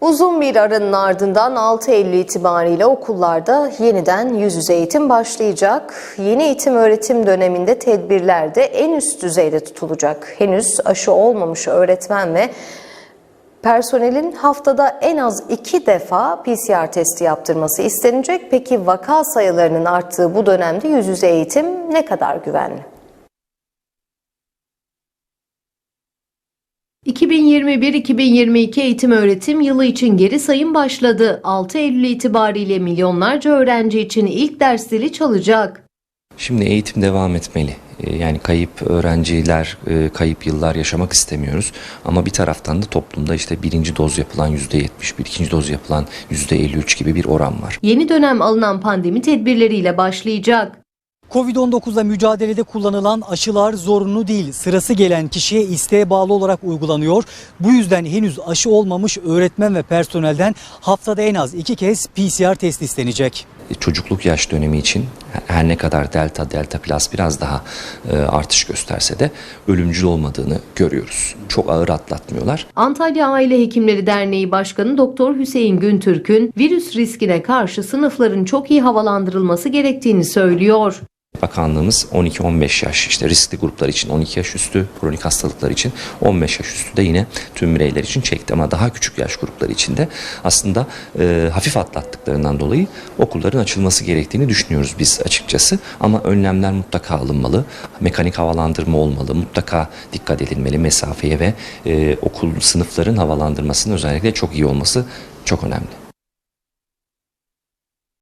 Uzun bir aranın ardından 6 Eylül itibariyle okullarda yeniden yüz yüze eğitim başlayacak. Yeni eğitim öğretim döneminde tedbirler de en üst düzeyde tutulacak. Henüz aşı olmamış öğretmen ve personelin haftada en az iki defa PCR testi yaptırması istenecek. Peki vaka sayılarının arttığı bu dönemde yüz yüze eğitim ne kadar güvenli? 2021-2022 eğitim öğretim yılı için geri sayım başladı. 6 Eylül itibariyle milyonlarca öğrenci için ilk ders zili çalacak. Şimdi eğitim devam etmeli. Ee, Yani kayıp öğrenciler, e, kayıp yıllar yaşamak istemiyoruz. Ama bir taraftan da toplumda işte birinci doz yapılan %71, ikinci doz yapılan %53 gibi bir oran var. Yeni dönem alınan pandemi tedbirleriyle başlayacak. Covid-19'la mücadelede kullanılan aşılar zorunlu değil. Sırası gelen kişiye isteğe bağlı olarak uygulanıyor. Bu yüzden henüz aşı olmamış öğretmen ve personelden haftada en az iki kez PCR testi istenecek. E, Çocukluk yaş dönemi için her ne kadar delta, delta plus biraz daha e, artış gösterse de ölümcül olmadığını görüyoruz. Çok ağır atlatmıyorlar. Antalya Aile Hekimleri Derneği Başkanı Doktor Hüseyin Güntürk'ün virüs riskine karşı sınıfların çok iyi havalandırılması gerektiğini söylüyor. Bakanlığımız 12-15 yaş işte riskli gruplar için 12 yaş üstü, kronik hastalıklar için 15 yaş üstü de yine tüm bireyler için çekti. Ama daha küçük yaş grupları için de aslında e, hafif atlattıklarından dolayı okulların açılması gerektiğini düşünüyoruz biz açıkçası. Ama önlemler mutlaka alınmalı. Mekanik havalandırma olmalı. Mutlaka dikkat edilmeli mesafeye ve e, okul sınıfların havalandırmasının özellikle çok iyi olması çok önemli.